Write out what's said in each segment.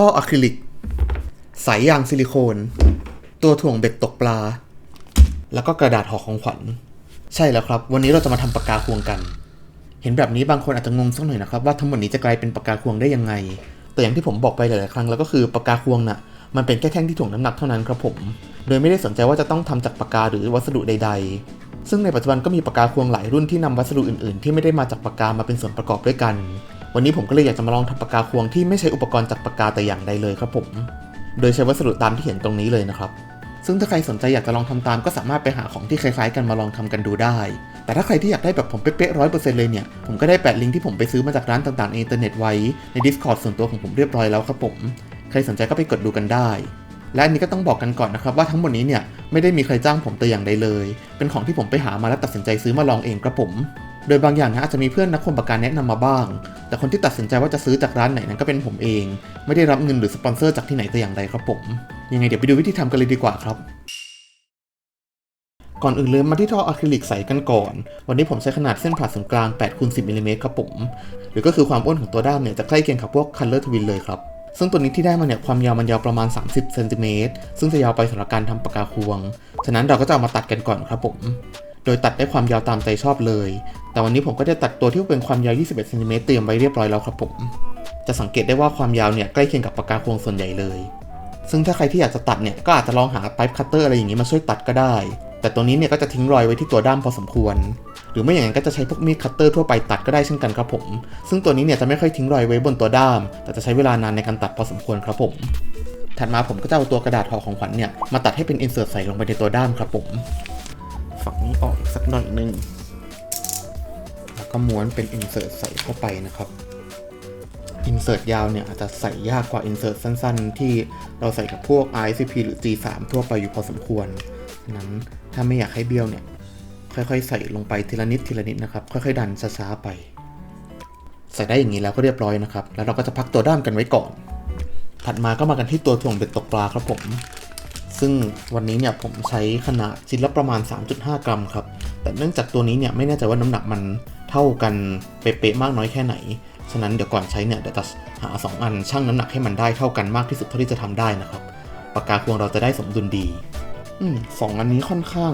ท่ออะคริลิก สายยางซิลิโคน ตัวถ่วงเบ็ดตกปลา แล้วก็กระดาษห่อของขวัญ ใช่แล้วครับ วันนี้เราจะมาทำปากกาควงกัน เห็นแบบนี้บางคนอาจจะงงสักหน่อยนะครับ ว่าทั้งหมดนี้จะกลายเป็นปากกาควงได้ยังไง แต่อย่างที่ผมบอกไปหลายๆครั้งแล้วก็คือปากกาควงน่ะมันเป็นแค่แท่งที่ถ่วงน้ำหนักเท่านั้นครับผม โดยไม่ได้สนใจว่าจะต้องทำจากปากกาหรือวัสดุใด ๆ ซึ่งในปัจจุบันก็มีปากกาควงหลายรุ่นที่นำวัสดุอื่นๆ ที่ไม่ได้มาจากปากกามาเป็นส่วนประกอบด้วยกัน วันนี้ผมก็เลยอยากจะมาลองทำปากกาควงที่ไม่ใช้อุปกรณ์จากปากกาแต่อย่างใดเลยครับผม โดยใช้วัสดุตามที่เห็นตรงนี้เลยนะครับ ซึ่งถ้าใครสนใจอยากจะลองทำตามก็สามารถไปหาของที่คล้ายๆ กันมาลองทำกันดูได้ แต่ถ้าใครที่อยากได้แบบผมเป๊ะๆร้อยเปอร์เซ็นต์เลยเนี่ย ผมก็ได้แปะลิงก์ที่ผมไปซื้อมาจากร้านต่างๆในอินเทอร์เน็ตไว้ใน Discord ส่วนตัวของผมเรียบร้อยแล้วครับผม ใครสนใจก็ไปกดดูกันได้และอันนี้ก็ต้องบอกกันก่อนนะครับว่าทั้งหมดนี้เนี่ยไม่ได้มีใครจ้างผมแต่อย่างใดเลย เป็นของที่ผมไปหามาแล้วตัดสินใจซื้อมาลองเองครับผม โดยบางอย่างนะอาจจะมีเพื่อนนักควงปากกาแนะนำมาบ้าง แต่คนที่ตัดสินใจว่าจะซื้อจากร้านไหนนั้นก็เป็นผมเอง ไม่ได้รับเงินหรือสปอนเซอร์จากที่ไหนแต่อย่างใดครับผม ยังไงเดี๋ยวไปดูวิธีทำกันเลยดีกว่าครับ ก่อนอื่นเลยมาที่ท่ออะคริลิกใสกันก่อน วันนี้ผมใช้ขนาดเส้นผ่าศูนย์กลาง8คูณ10มิลลิเมตรครับผม หรือก็คือความอ้วนของตัวด้ามเนี่ยจะใกล้เคียงกับพวก Color Twin เลยครับซึ่งตัวนี้ที่ได้มาเนี่ยความยาวมันยาวประมาณ 30เซนติเมตรซึ่งจะยาวไปสำหรับการทำปากกาควง ฉะนั้นเราก็จะเอามาตัดกันก่อนครับผม โดยตัดได้ความยาวตามใจชอบเลย แต่วันนี้ผมก็จะตัดตัวที่เป็นความยาว 21เซนติเมตรเตรียมไว้เรียบร้อยแล้วครับผม จะสังเกตได้ว่าความยาวเนี่ยใกล้เคียงกับปากกาควงส่วนใหญ่เลย ซึ่งถ้าใครที่อยากจะตัดเนี่ยก็อาจจะลองหาไ i ป์คัตเตอร์อะไรอย่างนี้มาช่วยตัดก็ได้ แต่ตัวนี้เนี่ยก็จะทิ้งรอยไว้ที่ตัวด้ามพอสมควร หรือไม่อย่างนั้นก็จะใช้พวกมีดคัตเตอร์ทั่วไปตัดก็ได้เช่นกันครับผม ซึ่งตัวนี้เนี่ยจะไม่ค่อยทิ้งรอยไว้บนตัวด้าม แต่จะใช้เวลานานในการตัดพอสมควรครับผม ถัดมาผมก็จะเอาตัวกระดาษห่อของขวัญเนี่ยมาตัดให้เป็นอินเสิร์ตใส่ลงไปในตัวด้ามครับผม ฝั่งนี้ออกอีกสักหน่อยหนึง แล้วก็ม้วนเป็นอินเสิร์ตใส่เข้าไปนะครับอินเสิร์ตยาวเนี่ยอาจจะใส่ยากกว่าอินเสิร์ตสั้นๆ ที่เราใส่กับพวก ICP หรือ G3 ทั่วไปอยู่พอสมควรนั้นถ้าไม่อยากให้เบี้ยวเนี่ย ค่อยๆ ใส่ลงไปทีละนิดทีละนิดนะครับ ค่อยๆ ดันช้าๆไป ใส่ได้อย่างนี้แล้วก็เรียบร้อยนะครับ แล้วเราก็จะพักตัวด้ามกันไว้ก่อน ถัดมาก็มากันที่ตัวถ่วงเบ็ดตกปลาครับผม ซึ่งวันนี้เนี่ยผมใช้ขนาดชิ้นละประมาณ 3.5 กรัมครับ แต่เนื่องจากตัวนี้เนี่ยไม่แน่ใจว่าน้ำหนักมันเท่ากันเป๊ะๆมากน้อยแค่ไหน ฉะนั้นเดี๋ยวก่อนใช้เนี่ยเดี๋ยวจะหา 2 อันชั่งน้ำหนักให้มันได้เท่ากันมากที่สุดเท่าที่จะทำได้นะครับ ปากกาควงเราจะได้สมดุลดีอืมสองอันนี้ค่อนข้าง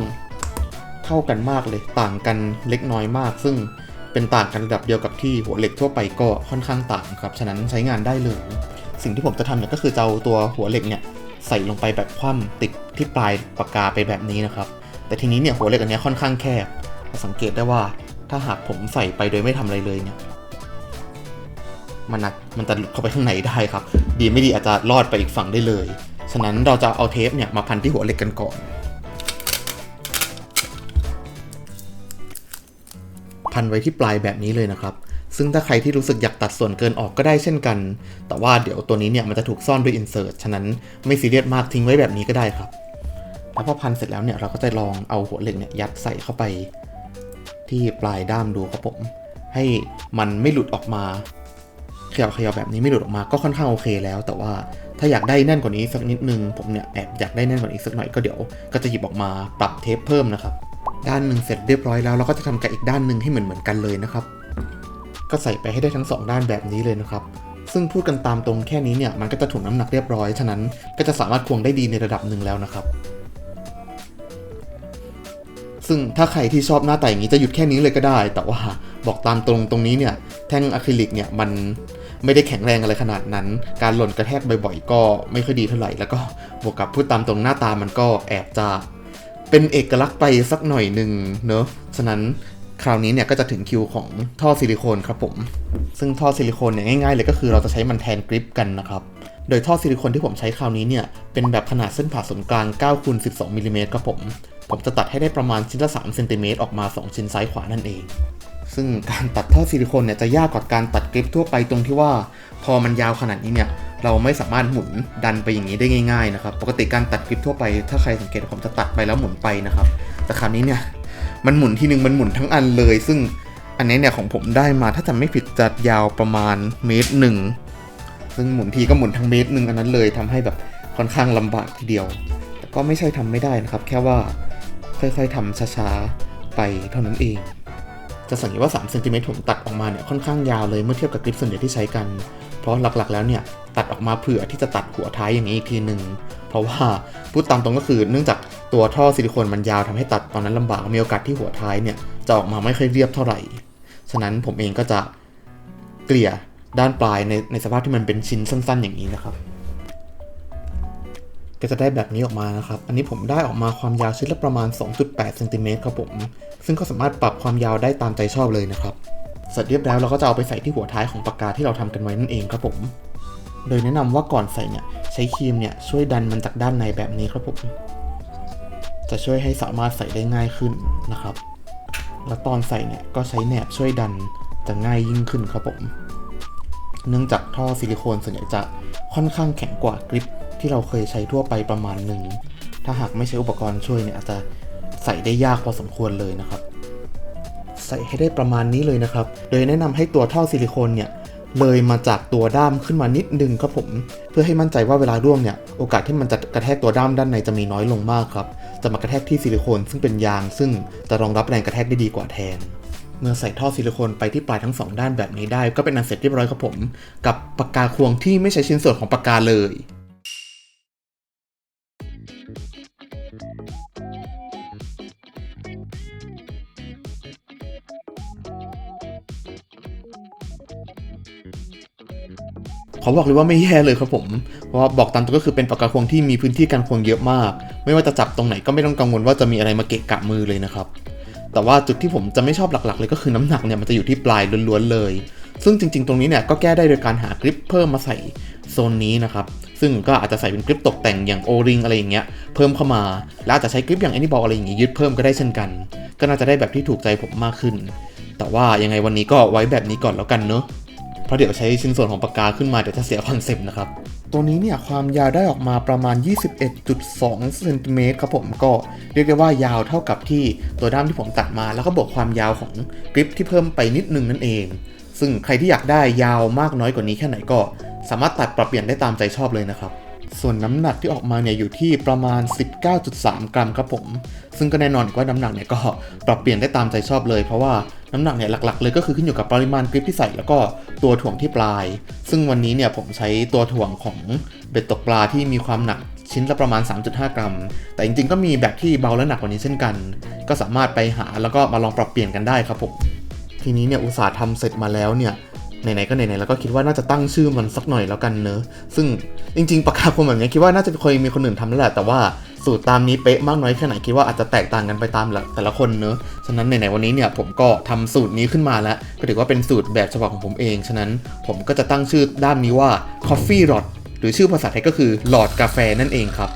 เท่ากันมากเลย ต่างกันเล็กน้อยมาก ซึ่งเป็นต่างกันระดับเดียวกับที่หัวเหล็กทั่วไปก็ค่อนข้างต่างครับ ฉะนั้นใช้งานได้เลย สิ่งที่ผมจะทำเนี่ยก็คือจะเอาตัวหัวเหล็กเนี่ย ใส่ลงไปแบบคว่ำติดที่ปลายปากกาไปแบบนี้นะครับ แต่ทีนี้เนี่ยหัวเหล็กอันนี้ค่อนข้างแคบสังเกตได้ว่าถ้าหากผมใส่ไปโดยไม่ทำอะไรเลยเนี่ยมันนะมันจะหลุดเข้าไปข้างในได้ครับ ดีไม่ดีอาจจะรอดไปอีกฝั่งได้เลย ฉะนั้นเราจะเอาเทปเนี่ยมาพันที่หัวเหล็กกันก่อน พันไว้ที่ปลายแบบนี้เลยนะครับ ซึ่งถ้าใครที่รู้สึกอยากตัดส่วนเกินออกก็ได้เช่นกัน แต่ว่าเดี๋ยวตัวนี้เนี่ยมันจะถูกซ่อนด้วยอินเสิร์ตฉะนั้นไม่ซีเรียสมากทิ้งไว้แบบนี้ก็ได้ครับ แล้วพอพันเสร็จแล้วเนี่ยเราก็จะลองเอาหัวเหล็กเนี่ยยัดใส่เข้าไป ที่ปลายด้ามดูครับผม ให้มันไม่หลุดออกมาเขย่าเขย่าแบบนี้ไม่หลุดออกมาก็ค่อนข้างโอเคแล้ว แต่ว่าถ้าอยากได้แน่นกว่านี้สักนิดนึงผมเนี่ยแอบอยากได้แน่นกว่านี้สักหน่อยก็เดี๋ยวก็จะหยิบออกมาปรับเทปเพิ่มนะครับด้านหนึ่งเสร็จเรียบร้อยแล้วเราก็จะทำกับอีกด้านหนึ่งให้เหมือนเหมือนกันเลยนะครับ ก็ใส่ไปให้ได้ทั้งสองด้านแบบนี้เลยนะครับ ซึ่งพูดกันตามตรงแค่นี้เนี่ยมันก็จะถ่วงน้ำหนักเรียบร้อย ฉะนั้นก็จะสามารถควงได้ดีในระดับหนึ่งแล้วนะครับ ซึ่งถ้าใครที่ชอบหน้าตาอย่างนี้จะหยุดแค่นี้เลยก็ได้ แต่ว่าบอกตามตรงตรงนี้เนี่ยแท่งอะคริลิกเนี่ยมันไม่ได้แข็งแรงอะไรขนาดนั้น การหล่นกระแทกบ่อยๆ ก็ไม่ค่อยดีเท่าไหร่ แล้วก็บวกกับพูดตามตรงหน้าตามันก็แอบจะเป็นเอกลักษณ์ไปสักหน่อยหนึ่งเนอะ ฉะนั้น คราวนี้เนี่ยก็จะถึงคิวของท่อซิลิโคนครับผม ซึ่งท่อซิลิโคนเนี่ยง่ายๆเลยก็คือเราจะใช้มันแทนกริปกันนะครับโดยท่อซิลิโคนที่ผมใช้คราวนี้เนี่ย เป็นแบบขนาดเส้นผ่าศูนย์กลาง9คูณ12มิลลิเมตรครับผม ผมจะตัดให้ได้ประมาณชิ้นละ3เซนติเมตรออกมา 2 ชิ้นซ้ายขวานั่นเอง ซึ่งการตัดท่อซิลิโคนเนี่ยจะยากกว่าการตัดกริปทั่วไปตรงที่ว่า พอมันยาวขนาดนี้เนี่ย เราไม่สามารถหมุนดันไปอย่างนี้ได้ง่ายๆนะครับ ปกติการตัดกริปทั่วไปถ้าใครสังเกตผมจะตัดไปแล้วหมุนไปนะครับ แต่คราวนี้เนี่ย มันหมุนทีนึงมันหมุนทั้งอันเลย ซึ่งอันนี้เนี่ยของผมได้มาถ้าจำไม่ผิดจะยาวประมาณเมตรหนึ่งซึ่งหมุนทีก็หมุนทั้งเมตรหนึ่งอันนั้นเลยทำให้แบบค่อนข้างลำบากทีเดียว แต่ก็ไม่ใช่ทำไม่ได้นะครับ แค่ว่าค่อยๆทำช้าๆไปเท่านั้นเอง จะสังเกตว่า3เซนติเมตรผมตัดออกมาเนี่ยค่อนข้างยาวเลยเมื่อเทียบกับกริปส่วนใหญ่ที่ใช้กัน เพราะหลักๆ แล้วเนี่ยตัดออกมาเผื่อที่จะตัดหัวท้ายอย่างนี้อีกทีหนึ่ง เพราะว่าพูดตามตรงก็คือเนื่องจากตัวท่อซิลิโคนมันยาวทำให้ตัดตอนนั้นลำบากมีโอกาสที่หัวท้ายเนี่ยจะออกมาไม่ค่อยเรียบเท่าไหร่ ฉะนั้นผมเองก็จะเกลี่ยด้านปลายในในสภาพที่มันเป็นชิ้นสั้น ๆ อย่างนี้นะครับ ก็จะได้แบบนี้ออกมานะครับ อันนี้ผมได้ออกมาความยาวชิ้นละประมาณ 2.8เซนติเมตรครับผม ซึ่งก็สามารถปรับความยาวได้ตามใจชอบเลยนะครับ เสร็จเรียบร้อยเราก็จะเอาไปใส่ที่หัวท้ายของปากกาที่เราทำกันไว้นั่นเองครับผม โดยแนะนำว่าก่อนใส่เนี่ย ช้ครีมเนี่ยช่วยดันมันจากด้านในแบบนี้ครับผมจะช่วยให้สามารถใส่ได้ง่ายขึ้นนะครับ แล้วตอนใส่เนี่ยก็ใช้แหนบช่วยดันจะง่ายยิ่งขึ้นครับผม เนื่องจากท่อซิลิโคนส่วนใหญ่จะค่อนข้างแข็งกว่ากริปที่เราเคยใช้ทั่วไปประมาณหนึ่ง ถ้าหากไม่ใช้อุปกรณ์ช่วยเนี่ยอาจจะใส่ได้ยากพอสมควรเลยนะครับ ใส่ให้ได้ประมาณนี้เลยนะครับ โดยแนะนำให้ตัวท่อซิลิโคนเนี่ย เลยมาจากตัวด้ามขึ้นมานิดนึงครับผม เพื่อให้มั่นใจว่าเวลาร่วงเนี่ยโอกาสที่มันจะกระแทกตัวด้ามด้านในจะมีน้อยลงมากครับ จะมากระแทกที่ซิลิโคนซึ่งเป็นยาง ซึ่งจะรองรับแรงกระแทกได้ดีกว่าแทน เมื่อใส่ท่อซิลิโคนไปที่ปลายทั้งสองด้านแบบนี้ได้ ก็เป็นอันเสร็จเรียบร้อยครับผม กับปากกาควงที่ไม่ใช้ชิ้นส่วนของปากกาเลย ขอบอกเลยว่าไม่แย่เลยครับผม เพราะว่าบอกตามตรงก็คือเป็นปากกาควงที่มีพื้นที่การควงเยอะมาก ไม่ว่าจะจับตรงไหนก็ไม่ต้องกังวลว่าจะมีอะไรมาเกะกะมือเลยนะครับ แต่ว่าจุดที่ผมจะไม่ชอบหลักๆ เลยก็คือน้ำหนักเนี่ยมันจะอยู่ที่ปลายล้วนๆเลย ซึ่งจริง ๆ ตรงนี้เนี่ยก็แก้ได้โดยการหากริปเพิ่มมาใส่โซนนี้นะครับ ซึ่งก็อาจจะใส่เป็นกริปตกแต่งอย่างโอริงอะไรอย่างเงี้ยเพิ่มเข้ามา แล้วอาจจะใช้กริปอย่างแอนิบอลอะไรอย่างงี้ยึดเพิ่มก็ได้เช่นกัน ก็น่าจะได้แบบที่ถูกใจผมมากขึ้น แต่ว่ายังไงวันนี้ก็ไว้แบบนี้ก่อนแล้วกันเนอะ ราะเดี๋ยวใช้ชิ้นส่วนของปากกาขึ้นมาเดี๋ยวจะเสียคอนเซปต์นะครับ ตัวนี้เนี่ยความยาวได้ออกมาประมาณ 21.2เซนติเมตรครับผมก็เรียกได้ว่ายาวเท่ากับที่ตัวด้ามที่ผมตัดมา แล้วก็บวกความยาวของกริปที่เพิ่มไปนิดนึงนั่นเอง ซึ่งใครที่อยากได้ยาวมากน้อยกว่านี้แค่ไหนก็ สามารถตัดปรับเปลี่ยนได้ตามใจชอบเลยนะครับส่วนน้ำหนักที่ออกมาเนี่ยอยู่ที่ประมาณ 19.3 กรัมครับผม ซึ่งก็แน่นอนว่าน้ำหนักเนี่ยก็ปรับเปลี่ยนได้ตามใจชอบเลยเพราะว่า น้ำหนักเนี่ยหลักๆ เลยก็คือขึ้นอยู่กับปริมาณกริปที่ใส่แล้วก็ตัวถ่วงที่ปลาย ซึ่งวันนี้เนี่ยผมใช้ตัวถ่วงของเบ็ดตกปลาที่มีความหนักชิ้นละประมาณ 3.5 กรัม แต่จริงๆ ก็มีแบบที่เบาและหนักกว่านี้เช่นกัน ก็สามารถไปหาแล้วก็มาลองปรับเปลี่ยนกันได้ครับผม ทีนี้เนี่ยอุตสาห์ทำเสร็จมาแล้วเนี่ย ไหนๆก็ไหนๆแล้วก็คิดว่าน่าจะตั้งชื่อมันสักหน่อยแล้วกันเนอะซึ่งจริง ๆปากกาคมแบบนี้คิดว่าน่าจะเคยมีคนอื่นทำแล้วแหละแต่ว่าสูตรตามนี้เป๊ะมากน้อยแค่ไหนคิดว่าอาจจะแตกต่างกันไปตามละแต่ละคนเนอะฉะนั้นไหนๆวันนี้เนี่ยผมก็ทำสูตรนี้ขึ้นมาแล้ว ก็ถือว่าเป็นสูตรแบบฉบับของผมเองฉะนั้นผมก็จะตั้งชื่อด้านนี้ว่า Coffee Rod หรือชื่อภาษาไทยก็คือหลอดกาแฟนั่นเองครับ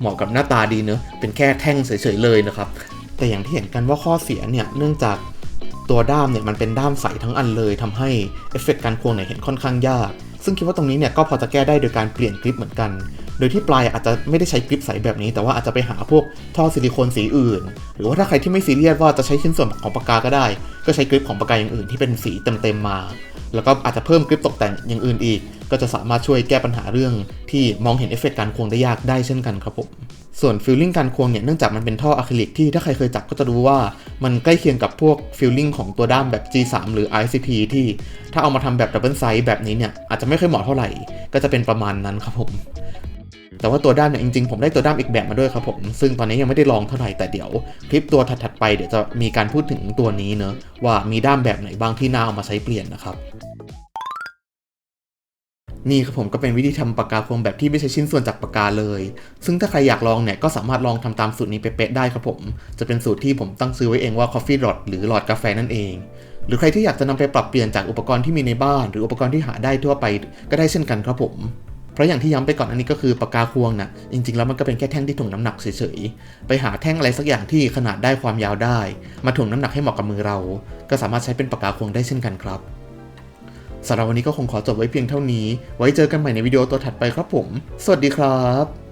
เหมาะกับหน้าตาดีเนอะเป็นแค่แท่งเฉยๆเลยนะครับ แต่อย่างที่เห็นกันว่าข้อเสียเนี่ย เนื่องจาก ตัวด้ามเนี่ยมันเป็นด้ามใสทั้งอันเลยทำให้เอฟเฟกต์การควงเนี่ยเห็นค่อนข้างยาก ซึ่งคิดว่าตรงนี้เนี่ยก็พอจะแก้ได้โดยการเปลี่ยนกริปเหมือนกัน โดยที่ปลายอาจจะไม่ได้ใช้กริปใสแบบนี้ แต่ว่าอาจจะไปหาพวกท่อซิลิโคนสีอื่น หรือว่าถ้าใครที่ไม่ซีเรียสว่าจะใช้ชิ้นส่วนของปากกาก็ได้ ก็ใช้กริปของปากกาอย่างอื่นที่เป็นสีเต็มๆมา แล้วก็อาจจะเพิ่มกริปตกแต่งอย่างอื่นอีก ก็จะสามารถช่วยแก้ปัญหาเรื่องที่มองเห็นเอฟเฟกต์การควงได้ยากได้เช่นกันครับผมส่วนฟิลลิ่งการควงเนี่ยเนื่องจากมันเป็นท่ออะคริลิกที่ถ้าใครเคยจับก็จะรู้ว่ามันใกล้เคียงกับพวกฟิลลิ่งของตัวด้ามแบบ G3 หรือ ICP ที่ถ้าเอามาทำแบบดับเบิลไซส์แบบนี้เนี่ยอาจจะไม่ค่อยเหมาะเท่าไหร่ ก็จะเป็นประมาณนั้นครับผม แต่ว่าตัวด้ามเนี่ยจริงๆผมได้ตัวด้ามอีกแบบมาด้วยครับผมซึ่งตอนนี้ยังไม่ได้ลองเท่าไหร่แต่เดี๋ยวคลิปตัวถัดๆไปเดี๋ยวจะมีการพูดถึงตัวนี้เนอะว่ามีด้ามแบบไหนบ้างที่น่าเอามาใช้เปลี่ยนนะครับนี่ครับผมก็เป็นวิธีทำปากกาโฟมแบบที่ไม่ใช้ชิ้นส่วนจากปากกาเลย ซึ่งถ้าใครอยากลองเนี่ยก็สามารถลองทำตามสูตรนี้เป๊ะๆได้ครับผม จะเป็นสูตรที่ผมตั้งซื้อไว้เองว่า Coffee Rod หรือหลอดกาแฟนั่นเอง หรือใครที่อยากจะนำไปปรับเปลี่ยนจากอุปกรณ์ที่มีในบ้าน หรืออุปกรณ์ที่หาได้ทั่วไปก็ได้เช่นกันครับผม เพราะอย่างที่ย้ำไปก่อนอันนี้ก็คือปากกาควงน่ะจริงๆแล้วมันก็เป็นแค่แท่งที่ถ่วงน้ำหนักเฉยๆ ไปหาแท่งอะไรสักอย่างที่ขนาดได้ความยาวได้ มาถ่วงน้ำหนักให้เหมาะกับมือเรา ก็สามารถใช้เป็นปากกาควงได้เช่นกันครับสำหรับวันนี้ก็คงขอจบไว้เพียงเท่านี้ ไว้เจอกันใหม่ในวิดีโอตัวถัดไปครับผม สวัสดีครับ